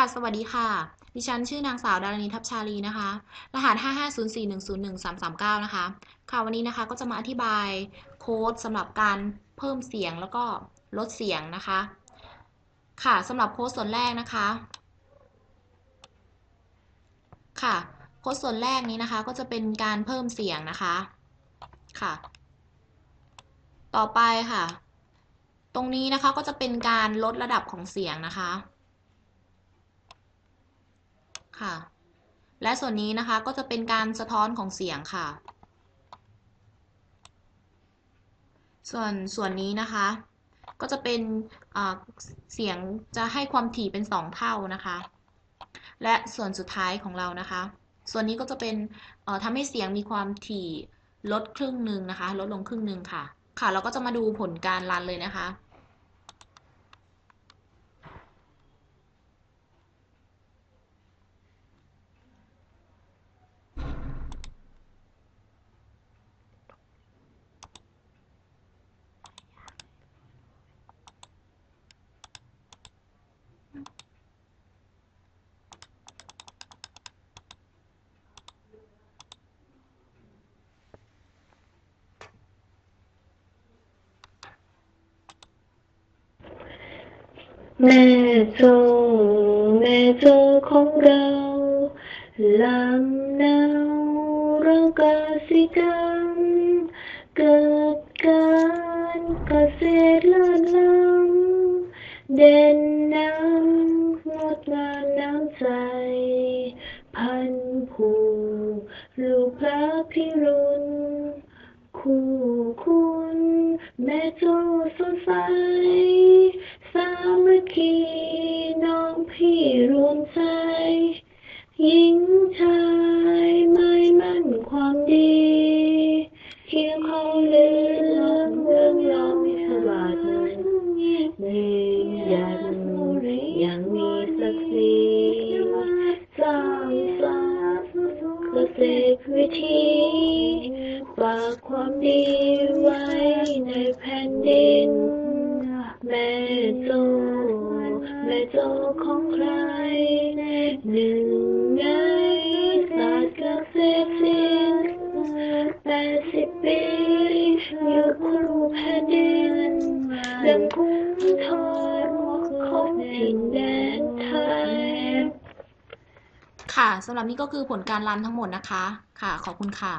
ค่ะ สวัสดีค่ะ ดิฉันชื่อนางสาวดารณีทัพชาลีนะคะ รหัส 55041013339 นะคะ ค่ะวันนี้นะคะก็จะมาอธิบายโค้ดสำหรับการเพิ่มเสียงแล้วก็ลดเสียงนะคะ ค่ะสำหรับโค้ดส่วนแรกนะคะ ค่ะ โค้ดส่วนแรกนี้นะคะ ก็จะเป็นการเพิ่มเสียงนะคะ ค่ะ ต่อไปค่ะ ตรงนี้นะคะก็จะเป็นการลดระดับของเสียงนะคะ ค่ะ และส่วนนี้นะคะก็จะเป็นการสะท้อนของเสียงค่ะ ส่วนส่วนนี้นะคะ ก็จะเป็นเสียงจะให้ความถี่เป็น 2 เท่านะคะ และส่วนสุดท้ายของเรานะคะ ส่วนนี้ก็จะเป็นทำให้เสียงมีความถี่ลดครึ่งหนึ่งนะคะ ลดลงครึ่งหนึ่งค่ะ ค่ะ เราก็จะมาดูผลการรันเลยนะคะ แม่โจแม่โจของเราลำนาวเรากสิกรรมเกิดการเกษตรเลิศล้ำเด่นน้ำงดงามน้ำใจ พันผูลูกพระพิรุณคู่คุณแม่โจ พี่รวมใจหญิงชายไม่มั่นความดีเคียงคองเรืองเรื่องล้อมสวัสดิ์ในยันยังมีศักดิ์ศรีสร้างสรรค์เกษตรวิธีฝากความดีไว้ โจของใคร หนึ่งในศาสตร์เกษตรศิลป์แปดสิบปีอยู่คู่แผ่นดินดังคุ้มทนของถิ่นแดนไทย ค่ะสำหรับนี้ก็คือผลการรันทั้งหมดนะคะ ค่ะ ขอบคุณค่ะ